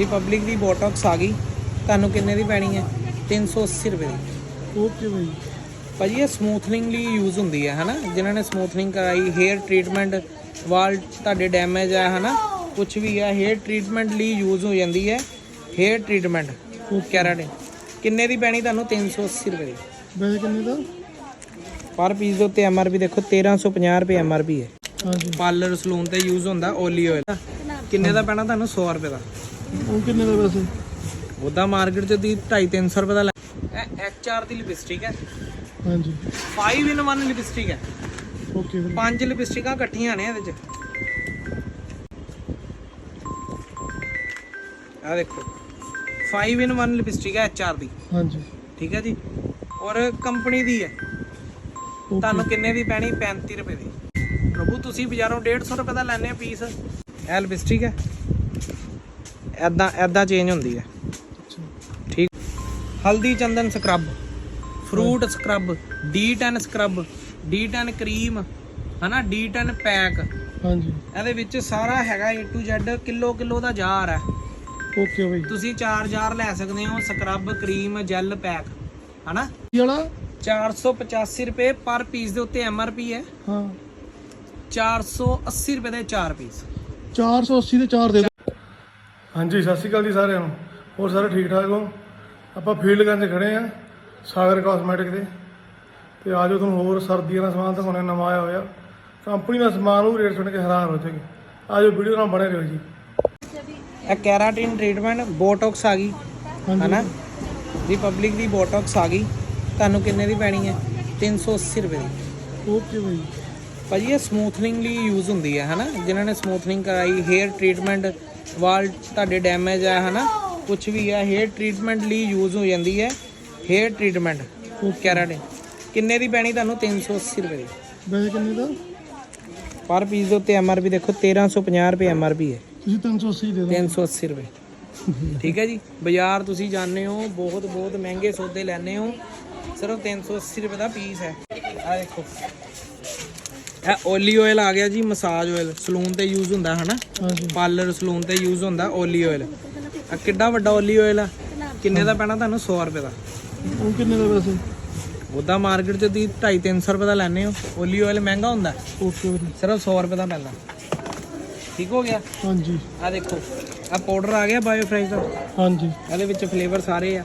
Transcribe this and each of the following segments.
Republic ਦੀ Botox ਆ ਗਈ। ਤੁਹਾਨੂੰ ਕਿੰਨੇ ਦੀ ਪੈਣੀ ਹੈ? 380 ਰੁਪਏ ਦੀ। ਓਕੇ ਭਾਈ ਭਾਜੀ ਇਹ ਸਮੂਥਨਿੰਗ ਲਈ ਯੂਜ਼ ਹੁੰਦੀ ਹੈ ਹਨਾ? ਜਿਨ੍ਹਾਂ ਨੇ ਸਮੂਥਨਿੰਗ ਕਰਾਈ ਹੇਅਰ ਟ੍ਰੀਟਮੈਂਟ ਵਾਲ ਤੁਹਾਡੇ ਡੈਮੇਜ ਹੈ ਹਨਾ? ਕੁਝ ਵੀ ਹੈ ਹੇਅਰ ਟ੍ਰੀਟਮੈਂਟ ਲਈ ਯੂਜ਼ ਹੋ ਜਾਂਦੀ ਹੈ। Hair treatment keratin. ਕਿੰਨੇ ਦੀ ਪੈਣੀ ਤੁਹਾਨੂੰ? 380 ਰੁਪਏ ਦੀ। ਵੈਸੇ ਕਿੰਨੇ ਦਾ? ਪਰ ਪੀਸ ਦੇ ਉੱਤੇ ਐਮਆਰਪੀ ਦੇਖੋ 1350 ਰੁਪਏ ਐਮਆਰਪੀ ਹੈ। ਹਾਂਜੀ। ਪਾਰਲਰ ਸਲੂਨ ਤੇ ਯੂਜ਼ ਹੁੰਦਾ ਓਲੀ ਆਇਲ ਕਿੰਨੇ ਦਾ ਪੈਣਾ ਤੁਹਾਨੂੰ? 100 ਰੁਪਏ ਦਾ। ਉਹ ਕਿੰਨੇ ਦਾ ਵੈਸੇ? ਉਹਦਾ ਮਾਰਕੀਟ ਚ ਦੀ 2.5 300 ਰੁਪਏ ਦਾ ਲੈ ਇਹ ਐਚਆਰ ਦੀ ਲਿਪਸਟਿਕ ਹੈ। ਹਾਂਜੀ। 5 ਇਨ 1 ਲਿਪਸਟਿਕ ਹੈ। ਓਕੇ ਵੀਰੇ ਪੰਜ ਲਿਪਸਟਿਕਾਂ ਇਕੱਠੀਆਂ ਨੇ ਇਹਦੇ ਚ। ਆ ਦੇਖੋ। 5 ਇਨ 1 ਲਿਪਸਟਿਕ ਹੈ ਐਚਆਰ ਦੀ। ਹਾਂਜੀ। ਠੀਕ ਹੈ ਜੀ? ਔਰ ਕੰਪਨੀ ਦੀ ਹੈ। ਤੁਹਾਨੂੰ ਕਿੰਨੇ ਦੀ ਪੈਣੀ? 35 ਰੁਪਏ ਦੀ। ਪ੍ਰਭੂ ਤੁਸੀਂ ਬਾਜ਼ਾਰੋਂ 150 ਰੁਪਏ ਦਾ ਲੈਣੇ ਆ ਪੀਸ। ਇਹ ਲਿਪਸਟਿਕ ਹੈ? ਐਦਾਂ ਐਦਾਂ ਚੇਂਜ ਹੁੰਦੀ ਹੈ। ਠੀਕ? ਹਲਦੀ ਚੰਦਨ scrub fruit scrub D10 scrub D10 cream ਹਨਾ? D10 ਪੈਕ ਹਾਂਜੀ। ਇਹਦੇ ਵਿੱਚ ਸਾਰਾ ਹੈਗਾ A to Z kilo kilo the jar ਹੈ। ਓਕੇ ਭਾਈ ਤੁਸੀਂ ਚਾਰ ਜਾਰ ਲੈ ਸਕਦੇ ਹੋ ਸਕਰਬ ਕਰੀਮ ਜੈਲ ਪੈਕ ਹਨਾ? ਵਾਲਾ? 485 ਰੁਪਏ ਪਰ ਪੀਸ ਦੇ ਉੱਤੇ MRP ਹੈ। ਹਾਂ। 480 ਰੁਪਏ ਦੇ 4 ਪੀਸ 480 ਦੇ 4 ਦੇ ਦਿਓ। ਹਾਂਜੀ ਸਤਿ ਸ਼੍ਰੀ ਅਕਾਲ ਜੀ ਸਾਰਿਆਂ ਨੂੰ। ਹੋਰ ਸਾਰੇ ਠੀਕ ਠਾਕ ਹੋ? ਆਪਾਂ ਫੀਲਡ ਗੰਜ ਖੜੇ ਆ ਸਾਗਰ ਕਾਸਮੈਟਿਕ ਦੇ। ਤੇ ਆਜੋ ਤੁਹਾਨੂੰ ਹੋਰ ਸਰਦੀਆਂ ਦਾ ਸਮਾਨ ਦਿਖਾਉਣੇ ਨਵਾਂ ਆਇਆ ਹੋਇਆ। ਕੰਪਨੀ ਦਾ ਸਮਾਨ ਉਹ ਰੇਟ ਸੁਣ ਕੇ ਹੈਰਾਨ ਹੋ ਜਾਓਗੇ। ਆਜੋ ਵੀਡੀਓ ਨਾਲ ਬਣੇ ਰਹੋ ਜੀ। ਇਹ ਕੈਰਾਟਿਨ ਟ੍ਰੀਟਮੈਂਟ ਬੋਟੌਕਸ ਆ ਗਈ ਹਨਾ? ਰਿਪਬਲਿਕ ਦੀ ਬੋਟੌਕਸ ਆ ਗਈ। ਤੁਹਾਨੂੰ ਕਿੰਨੇ ਦੀ ਪੈਣੀ ਹੈ? 380 ਰੁਪਏ ਦੀ। ਓਕੇ ਭਾਈ ਭਾਜੀ ਇਹ ਸਮੂਥਨਿੰਗ ਲਈ ਯੂਜ਼ ਹੁੰਦੀ ਹੈ ਹਨਾ? ਜਿਨ੍ਹਾਂ ਨੇ ਸਮੂਥਨਿੰਗ ਕਰਾਈ ਹੇਅਰ ਟ੍ਰੀਟਮੈਂਟ ਵਾਲ ਤੁਹਾਡੇ ਡੈਮੇਜ ਹੈ ਹਨਾ? ਕੁਝ ਵੀ ਹੈ ਹੇਅਰ ਟ੍ਰੀਟਮੈਂਟ ਲਈ ਯੂਜ਼ ਹੋ ਜਾਂਦੀ ਹੈ। ਹੇਅਰ ਟ੍ਰੀਟਮੈਂਟ ਕੈਰਾਟਿਨ ਕਿੰਨੇ ਦੀ ਪੈਣੀ ਤੁਹਾਨੂੰ? 380 ਰੁਪਏ ਦੀ। ਵੈਸੇ ਕਿੰਨੇ ਦਾ? ਪਰ ਪੀਸ ਦੇ ਉੱਤੇ ਐਮਆਰਪੀ ਦੇਖੋ 1350 ਰੁਪਏ ਐਮਆਰਪੀ ਹੈ। ਤੁਸੀਂ 380 ਦੇ ਦਿਓ। 380 ਰੁਪਏ। ਠੀਕ ਹੈ ਜੀ? ਬਾਜ਼ਾਰ ਤੁਸੀਂ ਜਾਣਦੇ ਹੋ ਬਹੁਤ ਬਹੁਤ ਮਹਿੰਗੇ ਸੌਦੇ ਲੈਣੇ ਹੋ। ਸਿਰਫ 380 ਰੁਪਏ ਦਾ ਪੀਸ ਹੈ। ਆ ਦੇਖੋ। ਇਹ ਓਲੀ ਆਇਲ ਆ ਗਿਆ ਜੀ ਮਸਾਜ ਆਇਲ ਸਲੂਨ ਤੇ ਯੂਜ਼ ਹੁੰਦਾ ਹਨਾ? ਹਾਂਜੀ। ਪਾਰਲਰ ਸਲੂਨ ਤੇ ਯੂਜ਼ ਹੁੰਦਾ ਓਲੀ ਆਇਲ ਆ ਕਿੱਡਾ ਵੱਡਾ ਓਲੀ ਆਇਲ ਆ? ਕਿੰਨੇ ਦਾ ਪੈਣਾ ਤੁਹਾਨੂੰ? 100 ਰੁਪਏ ਦਾ। ਉਹ ਕਿੰਨੇ ਦਾ ਵੈਸੇ? ਉਹਦਾ ਮਾਰਕੀਟ ਚ ਦੀ 2.5 300 ਰੁਪਏ ਦਾ ਲੈਣੇ ਹੋ। ਓਲੀ ਆਇਲ ਮਹਿੰਗਾ ਹੁੰਦਾ। ਓਕੇ ਸਿਰਫ 100 ਰੁਪਏ ਦਾ ਪੈਂਦਾ। ਠੀਕ ਹੋ ਗਿਆ? ਹਾਂਜੀ। ਆ ਦੇਖੋ ਆ ਪਾਊਡਰ ਆ ਗਿਆ ਬਾਇਓ ਫਰੈਸ਼ ਦਾ। ਹਾਂਜੀ। ਇਹਦੇ ਵਿੱਚ ਫਲੇਵਰ ਸਾਰੇ ਆ।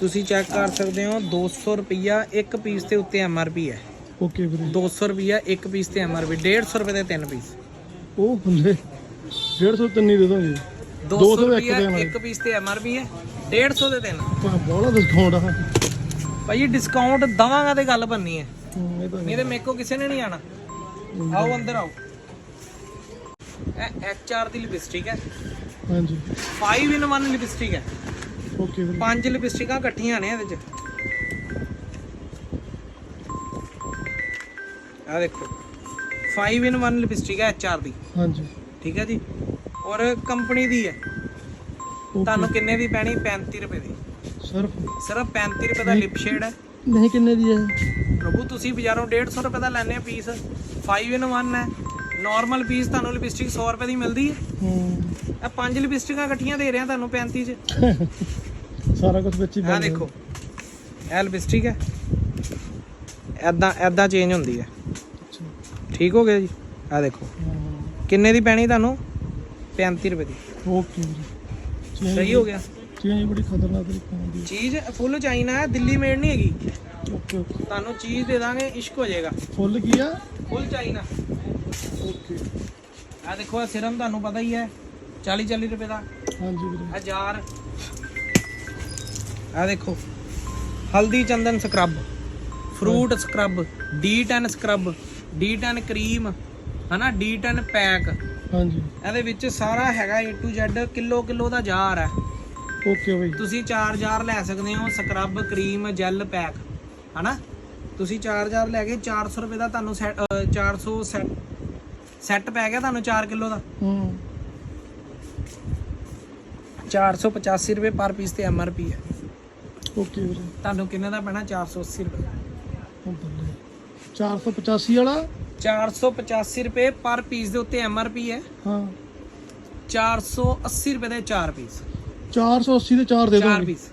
ਤੁਸੀਂ ਚੈੱਕ ਕਰ ਸਕਦੇ ਹੋ 200 ਰੁਪਿਆ ਇੱਕ ਪੀਸ ਦੇ ਉੱਤੇ ਐਮਆਰਪੀ ਹੈ। ਓਕੇ ਵੀਰੇ। 200 ਰੁਪਿਆ ਇੱਕ ਪੀਸ ਤੇ ਐਮਆਰਪੀ 150 ਰੁਪਏ ਦੇ ਤਿੰਨ ਪੀਸ ਉਹ ਹੁੰਦੇ 150 ਤਿੰਨ ਦੇ ਦੋਗੇ। 200 200 ਦਾ ਇੱਕ ਰੁਪਿਆ ਇੱਕ ਪੀਸ ਤੇ ਐਮਆਰਪੀ ਹੈ 150 ਦੇ ਤਿੰਨ। ਬੋਲਾ ਡਿਸਕਾਊਂਟ ਆ। ਭਾਈ ਡਿਸਕਾਊਂਟ ਦਵਾਂਗਾ ਤੇ ਗੱਲ ਬੰਨੀ ਹੈ। ਮੇਰੇ ਕੋ ਕਿਸੇ ਨੇ ਨਹੀਂ ਆਣਾ ਆਓ ਅੰਦਰ ਆਓ। ਇਹ ਐਚਆਰ ਦੀ ਲਿਪਸਟਿਕ ਹੈ। ਹਾਂਜੀ। 5 ਇਨ 1 ਲਿਪਸਟਿਕ ਹੈ। ਓਕੇ ਵੀਰੇ। ਪੰਜ ਲਿਪਸਟਿਕਾਂ ਇਕੱਠੀਆਂ ਨੇ ਇਹਦੇ ਚ। ਆ ਦੇਖੋ। 5 ਇਨ 1 ਲਿਪਸਟਿਕ ਹੈ ਐਚਆਰ ਦੀ। ਹਾਂਜੀ। ਠੀਕ ਹੈ ਜੀ? ਔਰ ਕੰਪਨੀ ਦੀ ਹੈ। ਤੁਹਾਨੂੰ ਕਿੰਨੇ ਦੀ ਪੈਣੀ? 35 ਰੁਪਏ ਦੀ। ਸਿਰਫ ਸਿਰਫ 35 ਰੁਪਏ ਦਾ ਲਿਪ ਸ਼ੇਡ ਹੈ। ਨਹੀਂ ਕਿੰਨੇ ਦੀ ਹੈ? ਪ੍ਰਭੂ ਤੁਸੀਂ ਬਾਜ਼ਾਰੋਂ 150 ਰੁਪਏ ਦਾ ਲੈਣੇ ਆ ਪੀਸ 5 ਇਨ 1 ਹੈ। ਨਾਰਮਲ ਪੀਸ ਤੁਹਾਨੂੰ ਲਿਪਸਟਿਕ 100 ਰੁਪਏ ਦੀ ਮਿਲਦੀ ਹੈ। ਹੂੰ। ਇਹ ਪੰਜ ਲਿਪਸਟਿਕਾਂ ਇਕੱਠੀਆਂ ਦੇ ਰਿਹਾ ਤੁਹਾਨੂੰ 35 ਚ। ਸਾਰਾ ਕੁਝ ਵਿੱਚ ਹੀ ਆ ਬਣ ਦੇਖੋ। ਇਹ ਲਿਪਸਟਿਕ ਹੈ। ਐਦਾਂ ਐਦਾਂ ਚੇਂਜ ਹੁੰਦੀ ਹੈ। ਠੀਕ ਹੋ ਗਿਆ ਜੀ? ਆ ਦੇਖੋ। ਕਿੰਨੇ ਦੀ ਪੈਣੀ ਤੁਹਾਨੂੰ? 35 ਰੁਪਏ ਦੀ। ਓਕੇ ਵੀਰੇ ਸਹੀ ਹੋ ਗਿਆ। ਚੀਜ਼ ਬੜੀ ਖਤਰਨਾਕ ਤਰੀਕੇ ਨਾਲ ਦੀ ਚੀਜ਼ ਫੁੱਲ ਚਾਈਨਾ ਹੈ ਦਿੱਲੀ ਮੇਡ ਨਹੀਂ ਹੈਗੀ। Okay okay. ਤੁਹਾਨੂੰ ਚੀਜ਼ ਦੇ ਦਾਂਗੇ ਇਸ਼ਕ ਹੋ ਜਾਏਗਾ। ਫੁੱਲ ਕੀ ਆ? Full China. ਓਕੇ। ਆ ਦੇਖੋ ਇਹ ਸਿਰਮ ਤੁਹਾਨੂੰ ਪਤਾ ਹੀ ਹੈ। 40 40 ਰੁਪਏ ਦਾ। ਹਾਂਜੀ ਵੀਰੇ। ਹਜ਼ਾਰ। ਆ ਦੇਖੋ ਹਲਦੀ ਚੰਦਨ scrub fruit scrub D10 scrub D10 cream ਹਨਾ? D10 ਪੈਕ ਹਾਂਜੀ। ਇਹਦੇ ਵਿੱਚ ਸਾਰਾ ਹੈਗਾ A to Z kilo kilo the jar ਹੈ। ਓਕੇ ਬਾਈ। ਤੁਸੀਂ ਚਾਰ ਜਾਰ ਲੈ ਸਕਦੇ ਹੋ ਸਕਰਬ ਕਰੀਮ ਜੈਲ ਪੈਕ ਹਨਾ? ਤੁਸੀਂ ਚਾਰ ਜਾਰ ਲੈ ਕੇ 400 ਰੁਪਏ ਦਾ ਤੁਹਾਨੂੰ ਸੈੱਟ 400 ਸੈੱਟ ਸੈੱਟ ਪੈ ਗਿਆ ਤੁਹਾਨੂੰ 4 ਕਿਲੋ ਦਾ। ਹੂੰ। 485 ਰੁਪਏ ਪਰ ਪੀਸ ਤੇ ਐਮਆਰਪੀ ਹੈ। ਓਕੇ ਵੀਰੇ। ਤੁਹਾਨੂੰ ਕਿੰਨੇ ਦਾ ਪੈਣਾ? 480 ਰੁਪਏ। 485 ਵਾਲਾ? 485 ਰੁਪਏ ਪਰ ਪੀਸ ਦੇ ਉੱਤੇ ਐਮਆਰਪੀ ਹੈ। ਹਾਂ। 480 ਰੁਪਏ ਦੇ 4 ਪੀਸ। 480 ਦੇ 4 ਦੇ 4 ਦੋਗੇ। ਪੀਸ।